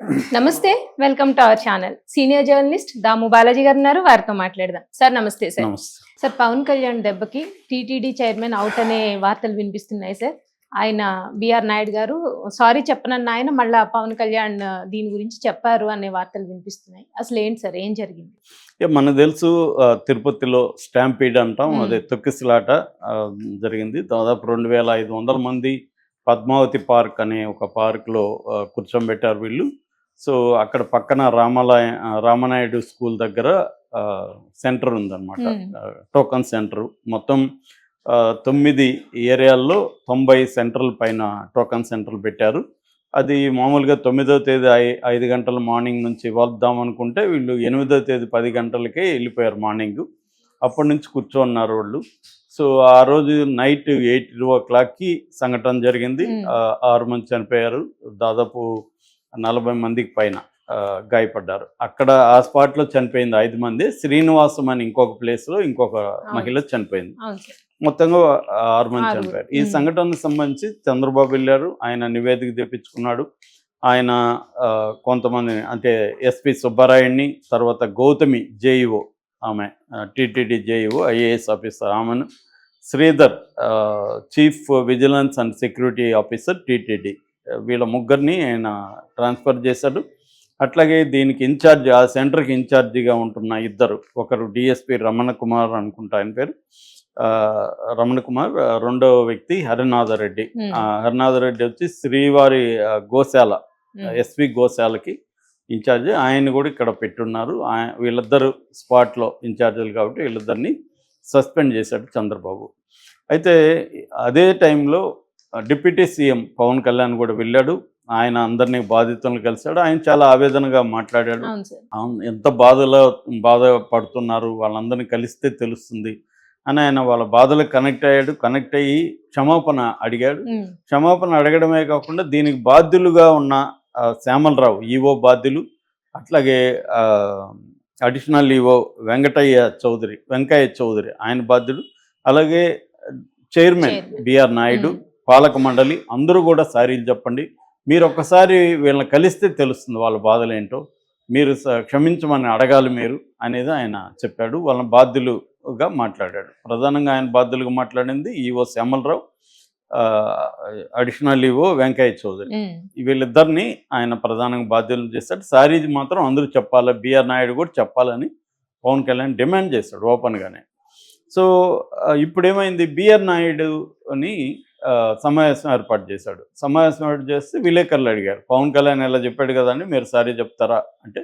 నమస్తే welcome to our channel. Senior journalist Damu Balaji గారు ఉన్నారు వారితో మాట్లాడదాం. సార్ నమస్తే సార్. సార్ పవన్ కళ్యాణ్ దెబ్బకి టీటీడీ చైర్మన్ అవుట్ అనే వార్తలు వినిపిస్తున్నాయి సార్. ఆయన బిఆర్ నాయుడు గారు సారీ చెప్పనన్న ఆయన మళ్ళా పవన్ కళ్యాణ్ దీని గురించి చెప్పారు అనే వార్తలు వినిపిస్తున్నాయి. అసలు ఏంటి సార్? ఏం జరిగింది? మనకు తెలుసు తిరుపతిలో స్టాంపీడ్ అంటాం. అదే తొక్కిసలాట జరిగింది. దాదాపు రెండు వేల ఐదు వందల మంది పద్మావతి పార్క్ అనే ఒక పార్క్లో కూర్చోబెట్టారు వీళ్ళు. సో అక్కడ పక్కన రామలాయ రామనాయుడు స్కూల్ దగ్గర సెంటర్ ఉందన్నమాట. Token centre. మొత్తం తొమ్మిది ఏరియాల్లో తొంభై సెంటర్ల పైన టోకన్ సెంటర్లు పెట్టారు. అది మామూలుగా తొమ్మిదో తేదీ ఐ ఐదు గంటల మార్నింగ్ నుంచి వద్దాం అనుకుంటే వీళ్ళు ఎనిమిదో తేదీ పది గంటలకే వెళ్ళిపోయారు మార్నింగ్. అప్పటి నుంచి కూర్చోన్నారు వాళ్ళు. సో ఆ రోజు నైట్ ఎయిట్ ఓ క్లాక్కి సంఘటన జరిగింది. ఆరు మంది చనిపోయారు. దాదాపు నలభై మందికి పైన గాయపడ్డారు. అక్కడ ఆ స్పాట్లో చనిపోయింది ఐదు మంది. శ్రీనివాసం అని ఇంకొక ప్లేస్లో ఇంకొక మహిళ చనిపోయింది. మొత్తంగా ఆరు మంది. చనిపోయారు. ఈ. సంఘటనకు సంబంధించి చంద్రబాబు వెళ్ళారు. ఆయన నివేదిక తెప్పించుకున్నాడు. ఆయన కొంతమంది అంటే ఎస్పి సుబ్బారాయుడిని తర్వాత గౌతమి జేఈఓ ఆమె టీటీడీ జేఈఓ ఐఏఎస్ ఆఫీసర్ ఆమెను Sridhar chief vigilance and security officer TTD. వీళ్ళ ముగ్గురిని ఆయన ట్రాన్స్ఫర్ చేశాడు. అట్లాగే దీనికి ఇన్ఛార్జ్ ఆ సెంటర్కి ఇన్ఛార్జిగా ఉంటున్న ఇద్దరు ఒకరు డిఎస్పి రమణ కుమార్ అనుకుంటా ఆయన పేరు. రమణ కుమార్ ఆ, రెండో వ్యక్తి హరినాథరెడ్డి. ఆ, హరినాథరెడ్డి వచ్చి శ్రీవారి గోశాల. ఎస్వి గోశాలకి ఇన్ఛార్జ్. ఆయన కూడా ఇక్కడ పెట్టున్నారు. వీళ్ళిద్దరు స్పాట్లో ఇన్ఛార్జీలు కాబట్టి వీళ్ళిద్దరిని సస్పెండ్ చేశాడు చంద్రబాబు. అయితే అదే టైంలో డిప్యూటీ సీఎం పవన్ కళ్యాణ్ కూడా వెళ్ళాడు. ఆయన అందరినీ బాధితులను కలిశాడు. ఆయన చాలా ఆవేదనగా మాట్లాడాడు. ఎంత బాధలో బాధపడుతున్నారు వాళ్ళందరినీ కలిస్తే తెలుస్తుంది అని ఆయన వాళ్ళ బాధలకు కనెక్ట్ అయ్యాడు. కనెక్ట్ అయ్యి క్షమాపణ అడిగాడు. క్షమాపణ అడగడమే కాకుండా దీనికి బాధ్యులుగా ఉన్న శ్యామలరావు ఈవో బాధ్యులు అట్లాగే అడిషనల్ ఈవో వెంకటయ్య చౌదరి వెంకయ్య చౌదరి ఆయన బాధ్యులు అలాగే చైర్మన్. బిఆర్ నాయుడు. పాలక మండలి అందరూ కూడా సారీలు చెప్పండి. మీరు ఒక్కసారి వీళ్ళని కలిస్తే తెలుస్తుంది వాళ్ళ బాధలు ఏంటో. మీరు క్షమించమని అడగాలి మీరు అనేది ఆయన చెప్పాడు. వాళ్ళ బాధ్యులుగా మాట్లాడాడు. ప్రధానంగా ఆయన బాధ్యులుగా మాట్లాడింది EO Syamala Rao additional EO Venkaiah Chowdary. వీళ్ళిద్దరిని ఆయన ప్రధానంగా బాధ్యులను చేశాడు. సారీ మాత్రం అందరూ చెప్పాలి. బిఆర్ నాయుడు కూడా చెప్పాలని పవన్ కళ్యాణ్ డిమాండ్ చేశాడు ఓపెన్గానే. సో ఆ, ఇప్పుడు ఏమైంది బిఆర్ నాయుడుని సమావేశం ఏర్పాటు చేశాడు. సమావేశం ఏర్పాటు చేస్తే విలేకరులు అడిగారు. పవన్ కళ్యాణ్ ఇలా చెప్పాడు కదండి మీరు సారీ చెప్తారా అంటే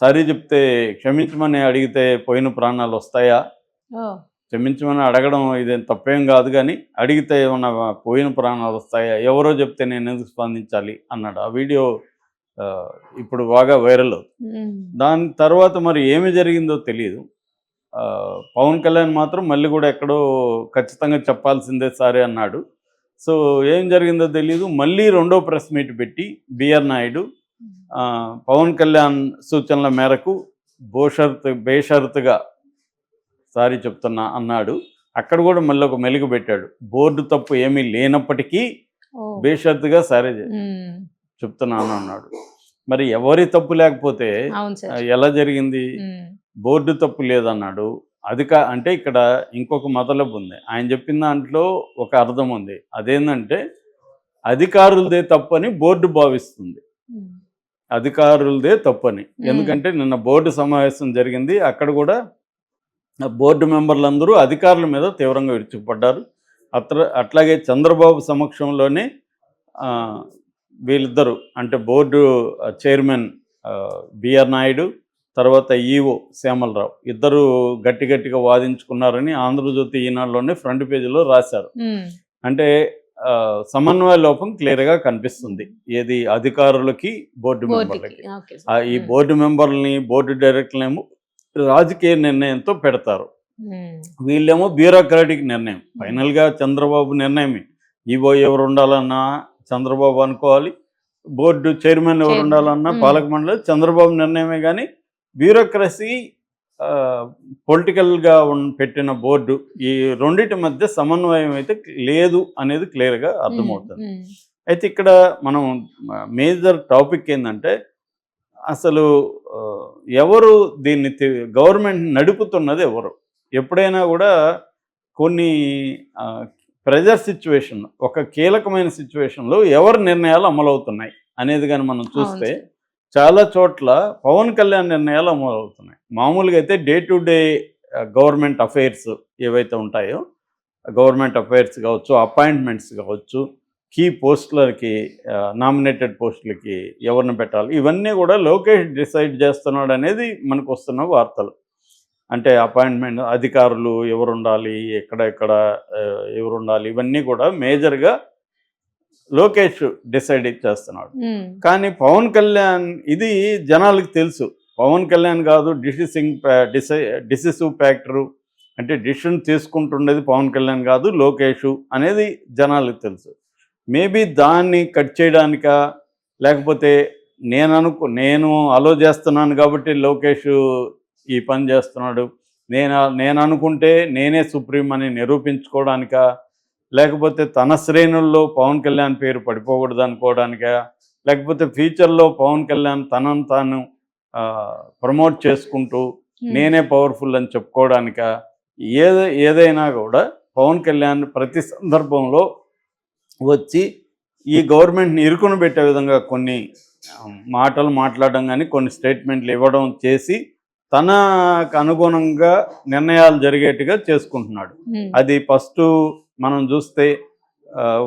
సారీ చెప్తే క్షమించమని అడిగితే పోయిన ప్రాణాలు వస్తాయా? క్షమించమని అడగడం ఇదేం తప్పేం కాదు కానీ అడిగితే ఏమన్నా పోయిన ప్రాణాలు వస్తాయా? ఎవరో చెప్తే నేను ఎందుకు స్పందించాలి అన్నాడు. ఆ వీడియో ఇప్పుడు బాగా వైరల్ అవుతుంది. దాని తర్వాత మరి ఏమి జరిగిందో తెలియదు పవన్ కళ్యాణ్ మాత్రం మళ్ళీ కూడా ఎక్కడో ఖచ్చితంగా చెప్పాల్సిందే సరే అన్నాడు. సో ఏం జరిగిందో తెలియదు మళ్ళీ రెండో ప్రెస్ మీట్ పెట్టి బిఆర్ నాయుడు పవన్ కళ్యాణ్ సూచనల మేరకు బోషరత్ బేషరతుగా సారీ చెప్తున్నా అన్నాడు. అక్కడ కూడా మళ్ళీ ఒక మెలుగు పెట్టాడు. బోర్డు తప్పు ఏమీ లేనప్పటికీ బేషరతుగా సారీ. చెప్తున్నాను అన్నాడు. మరి ఎవరి తప్పు లేకపోతే ఎలా జరిగింది. బోర్డు తప్పు లేదన్నాడు. అది కా అంటే ఇక్కడ ఇంకొక మతలబు ఉంది. ఆయన చెప్పిన దాంట్లో ఒక అర్థం ఉంది. అదేంటంటే అధికారులదే తప్పని బోర్డు భావిస్తుంది. అధికారులదే తప్పని. ఎందుకంటే నిన్న బోర్డు సమావేశం జరిగింది. అక్కడ కూడా బోర్డు మెంబర్లందరూ అధికారుల మీద తీవ్రంగా విరుచుకుపడ్డారు. అత్ర అట్లాగే చంద్రబాబు సమక్షంలోనే వీళ్ళిద్దరు అంటే బోర్డు చైర్మన్ బిఆర్ నాయుడు తర్వాత ఈఓ శ్యామలరావు ఇద్దరు గట్టి గట్టిగా వాదించుకున్నారని ఆంధ్రజ్యోతి ఈనాడులోనే ఫ్రంట్ పేజీలో రాశారు. అంటే సమన్వయ లోపం క్లియర్గా కనిపిస్తుంది ఏది అధికారులకి బోర్డు మెంబర్లకి ఈ. బోర్డు మెంబర్లని బోర్డు డైరెక్టర్లేమో రాజకీయ నిర్ణయంతో పెడతారు. వీళ్ళేమో బ్యూరోక్రాటిక్ నిర్ణయం ఫైనల్గా చంద్రబాబు నిర్ణయమే ఈవో ఎవరు ఉండాలన్నా చంద్రబాబు అనుకోవాలి బోర్డు చైర్మన్ ఎవరు. ఉండాలన్నా. పాలక మండలి చంద్రబాబు నిర్ణయమే కానీ బ్యూరోక్రసీ పొలిటికల్గా పెట్టిన బోర్డు ఈ రెండింటి మధ్య సమన్వయం అయితే లేదు అనేది క్లియర్గా అర్థమవుతుంది. అయితే ఇక్కడ మనం మేజర్ టాపిక్ ఏంటంటే అసలు ఎవరు దీన్ని గవర్నమెంట్ నడుపుతున్నది ఎవరు ఎప్పుడైనా కూడా కొన్ని ప్రెజర్ సిచ్యువేషన్ ఒక కీలకమైన సిచ్యువేషన్లో ఎవరి నిర్ణయాలు అమలవుతున్నాయి అనేది కానీ మనం చూస్తే. చాలా చోట్ల పవన్ కళ్యాణ్ నిర్ణయాలు అమలవుతున్నాయి. మామూలుగా అయితే day to day government affairs ఏవైతే ఉంటాయో గవర్నమెంట్ అఫైర్స్ కావచ్చు అపాయింట్మెంట్స్ కావచ్చు కీ పోస్టులకి నామినేటెడ్ పోస్టులకి ఎవరిని పెట్టాలి ఇవన్నీ కూడా లోకేష్ డిసైడ్ చేస్తున్నాడు అనేది మనకు వస్తున్న వార్తలు. అంటే అపాయింట్మెంట్ అధికారులు ఎవరు ఉండాలి ఎక్కడ ఎక్కడ ఎవరు ఉండాలి ఇవన్నీ కూడా మేజర్గా లోకేష్ డిసైడ్ చేస్తున్నాడు. కానీ పవన్ కళ్యాణ్ ఇది జనాలకు తెలుసు. పవన్ కళ్యాణ్ కాదు డిసిసింగ్ డిసై డిసిసివ్ ఫ్యాక్టరు అంటే డిసిషన్ తీసుకుంటుండేది పవన్ కళ్యాణ్ కాదు లోకేష్ అనేది జనాలకు తెలుసు. మేబీ దాన్ని కట్ చేయడానిక లేకపోతే నేను అనుకు నేను అలో చేస్తున్నాను కాబట్టి లోకేష్ ఈ పని చేస్తున్నాడు. నేను నేను అనుకుంటే నేనే సుప్రీం అని నిరూపించుకోవడానిక లేకపోతే తన శ్రేణుల్లో పవన్ కళ్యాణ్ పేరు పడిపోకూడదు అనుకోవడానిక? లేకపోతే ఫ్యూచర్లో పవన్ కళ్యాణ్ తనను తాను ప్రమోట్ చేసుకుంటూ నేనే పవర్ఫుల్ అని చెప్పుకోవడానిక? ఏది ఏదైనా కూడా పవన్ కళ్యాణ్ ప్రతి సందర్భంలో వచ్చి ఈ గవర్నమెంట్ని ఇరుకుని పెట్టే విధంగా కొన్ని మాటలు మాట్లాడడం కానీ కొన్ని స్టేట్మెంట్లు ఇవ్వడం చేసి తనకు అనుగుణంగా నిర్ణయాలు జరిగేట్టుగా చేసుకుంటున్నాడు. అది ఫస్ట్ మనం చూస్తే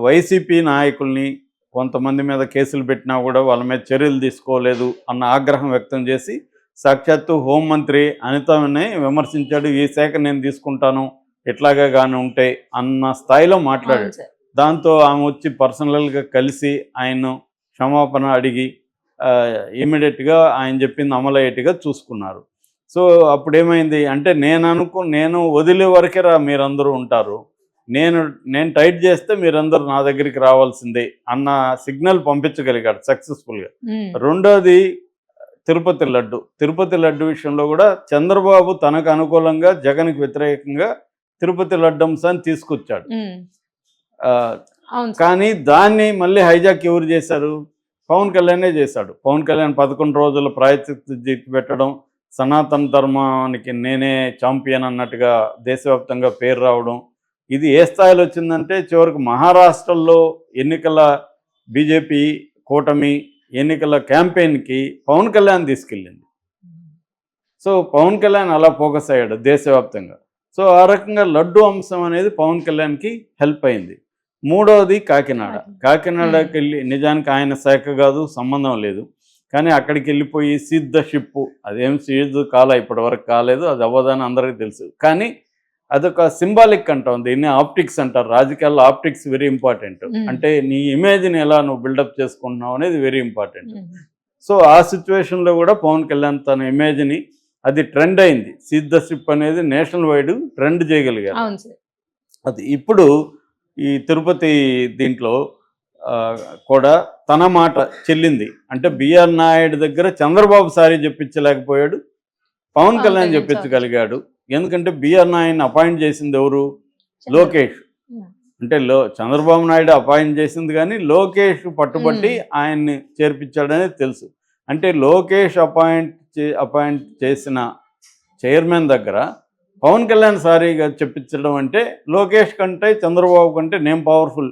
వైసీపీ నాయకుల్ని కొంతమంది మీద కేసులు పెట్టినా కూడా వాళ్ళ మీద చర్యలు తీసుకోలేదు అన్న ఆగ్రహం వ్యక్తం చేసి సాక్షాత్తు హోంమంత్రి అనితని విమర్శించాడు ఈ శాఖ నేను తీసుకుంటాను ఇట్లాగా కానీ ఉంటే అన్న స్థాయిలో మాట్లాడాడు. దాంతో ఆమె వచ్చి పర్సనల్గా కలిసి ఆయన్ను క్షమాపణ అడిగి ఇమీడియట్గా ఆయన చెప్పింది అమలయ్యేట్టుగా చూసుకున్నారు. సో అప్పుడు ఏమైంది అంటే నేను అనుకు నేను వదిలే వరకే రా మీరందరూ ఉంటారు. నేను నేను టైట్ చేస్తే మీరందరూ నా దగ్గరికి రావాల్సిందే అన్న సిగ్నల్ పంపించగలిగాడు సక్సెస్ఫుల్గా. రెండోది తిరుపతి లడ్డు. తిరుపతి లడ్డు విషయంలో కూడా చంద్రబాబు తనకు అనుకూలంగా జగన్కి వ్యతిరేకంగా తిరుపతి లడ్డు అంశాన్ని తీసుకొచ్చాడు. కానీ దాన్ని మళ్ళీ హైజాక్ ఎవరు చేశారు? పవన్ కళ్యాణే చేశాడు. పవన్ కళ్యాణ్ పదకొండు రోజుల ప్రాయచిత్త జీతి పెట్టడం సనాతన ధర్మానికి నేనే ఛాంపియన్ అన్నట్టుగా దేశవ్యాప్తంగా పేరు రావడం ఇది ఏ స్థాయిలో వచ్చిందంటే చివరికి మహారాష్ట్రలో ఎన్నికల బీజేపీ కూటమి ఎన్నికల క్యాంపెయిన్కి పవన్ కళ్యాణ్ తీసుకెళ్ళింది. సో పవన్ కళ్యాణ్ అలా ఫోకస్ అయ్యాడు దేశవ్యాప్తంగా. సో ఆ రకంగా లడ్డు అంశం అనేది పవన్ కళ్యాణ్కి హెల్ప్ అయింది. మూడవది కాకినాడ. కాకినాడకి వెళ్ళి నిజానికి ఆయన శాఖ కాదు సంబంధం లేదు. కానీ అక్కడికి వెళ్ళిపోయి సిద్ధ షిప్పు. అదేం సీజ్ కాల ఇప్పటి వరకు కాలేదు అది అవ్వదని అందరికీ తెలుసు. కానీ అదొక సింబాలిక్ అంటాం దీన్ని ఆప్టిక్స్ అంటారు. రాజకీయాల్లో ఆప్టిక్స్ వెరీ ఇంపార్టెంట్. అంటే నీ ఇమేజ్ని ఎలా నువ్వు బిల్డప్ చేసుకుంటున్నావు అనేది వెరీ ఇంపార్టెంట్. సో ఆ సిచ్యువేషన్లో కూడా పవన్ కళ్యాణ్ తన ఇమేజ్ని అది ట్రెండ్ అయింది. సిద్ధ షిప్ అనేది నేషనల్ వైడ్ ట్రెండ్ చేయగలిగారు. అది ఇప్పుడు ఈ తిరుపతి దీంట్లో కూడా తన మాట చెల్లింది. అంటే బిఆర్ నాయుడు దగ్గర చంద్రబాబు సారీ చెప్పించలేకపోయాడు. పవన్ కళ్యాణ్ చెప్పించగలిగాడు. ఎందుకంటే బిఆర్ నాయుడిని అపాయింట్ చేసింది ఎవరు? లోకేష్. అంటే లో చంద్రబాబు నాయుడు అపాయింట్ చేసింది కానీ లోకేష్ పట్టుబట్టి ఆయన్ని చేర్పించాడనేది తెలుసు. అంటే లోకేష్ అపాయింట్ చే అపాయింట్ చేసిన చైర్మన్ దగ్గర పవన్ కళ్యాణ్ సారీగా చెప్పించడం అంటే లోకేష్ కంటే చంద్రబాబు కంటే నేను పవర్ఫుల్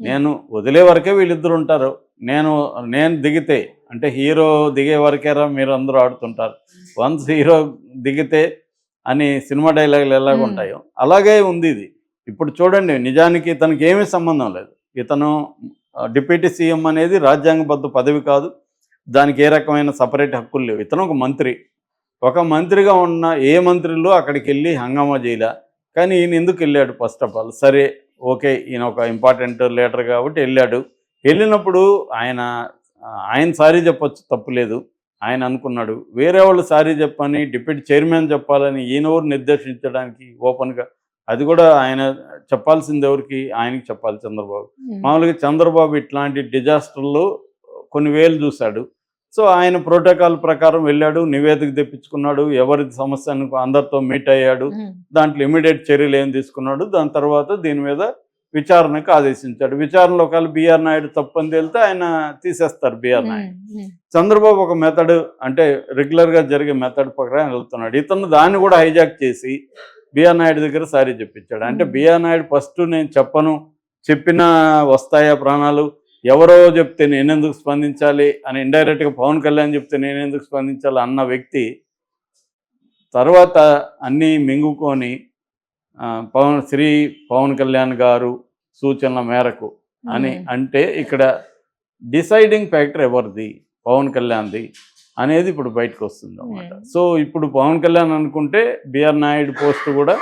నేను వదిలే వరకే వీళ్ళిద్దరు ఉంటారు. నేను నేను దిగితే అంటే హీరో దిగే వరకేరా మీరు అందరూ ఆడుతుంటారు. వన్స్ హీరో దిగితే అని సినిమా డైలాగులు ఎలాగ Hmm. ఉంటాయో అలాగే ఉంది ఇది. ఇప్పుడు చూడండి నిజానికి ఇతనికి ఏమీ సంబంధం లేదు. ఇతను డిప్యూటీ సీఎం అనేది రాజ్యాంగబద్ధ పదవి కాదు. దానికి ఏ రకమైన సపరేట్ హక్కులు లేవు. ఇతను ఒక మంత్రి. ఒక మంత్రిగా ఉన్న ఏ మంత్రిలో అక్కడికి వెళ్ళి హంగామా చేయలే. కానీ ఈయన ఎందుకు వెళ్ళాడు? ఫస్ట్ ఆఫ్ ఆల్ సరే ఓకే ఈయన ఒక ఇంపార్టెంట్ లీడర్ కాబట్టి వెళ్ళాడు. వెళ్ళినప్పుడు ఆయన ఆయన సారీ చెప్పొచ్చు తప్పులేదు ఆయన అనుకున్నాడు. వేరే వాళ్ళు సారీ చెప్పని డిప్యూటీ చైర్మన్ చెప్పాలని ఈయన ఎవరు నిర్దేశించడానికి ఓపెన్గా అది కూడా ఆయన చెప్పాల్సింది ఎవరికి? ఆయనకి చెప్పాలి చంద్రబాబు. మామూలుగా చంద్రబాబు ఇట్లాంటి డిజాస్టర్లు కొన్ని వేలు చూశాడు. సో ఆయన ప్రోటోకాల్ ప్రకారం వెళ్ళాడు నివేదిక తెప్పించుకున్నాడు ఎవరి సమస్యను అందరితో మీట్ అయ్యాడు దాంట్లో ఇమీడియట్ చర్యలు ఏం తీసుకున్నాడు దాని తర్వాత దీని మీద విచారణకు ఆదేశించాడు. విచారణలో ఒకవేళ బిఆర్ నాయుడు తప్పని తేలితే ఆయన తీసేస్తారు బిఆర్ నాయుడు. చంద్రబాబు ఒక మెథడ్ అంటే రెగ్యులర్గా జరిగే మెథడ్ ప్రకారం వెళ్తున్నాడు. ఇతను దాన్ని కూడా హైజాక్ చేసి బిఆర్ నాయుడు దగ్గర సారీ చెప్పించాడు. అంటే. బిఆర్ నాయుడు ఫస్ట్ నేను చెప్పను చెప్పినా వస్తాయా ప్రాణాలు? ఎవరో చెప్తే నేనెందుకు స్పందించాలి అని ఇండైరెక్ట్గా పవన్ కళ్యాణ్ చెప్తే నేనెందుకు స్పందించాలి అన్న వ్యక్తి తర్వాత అన్నీ మింగుకొని పవన్ శ్రీ పవన్ కళ్యాణ్ గారు సూచనల మేరకు అని. అంటే ఇక్కడ డిసైడింగ్ ఫ్యాక్టర్ ఎవరిది పవన్ కళ్యాణ్ది అనేది ఇప్పుడు బయటకు వస్తుంది అనమాట. సో ఇప్పుడు పవన్ కళ్యాణ్ అనుకుంటే బిఆర్ నాయుడు పోస్ట్ కూడా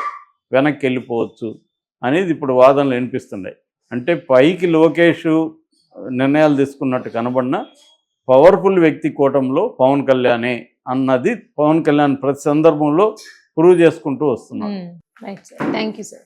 వెనక్కి వెళ్ళిపోవచ్చు అనేది ఇప్పుడు వాదనలు వినిపిస్తున్నాయి అంటే పైకి లోకేష్ నిర్ణయాలు తీసుకున్నట్టు కనబడిన పవర్ఫుల్ వ్యక్తి కూటంలో పవన్ కళ్యాణే అన్నది పవన్ కళ్యాణ్ ప్రతి సందర్భంలో ప్రూవ్ చేసుకుంటూ వస్తున్నాడు. Thank you sir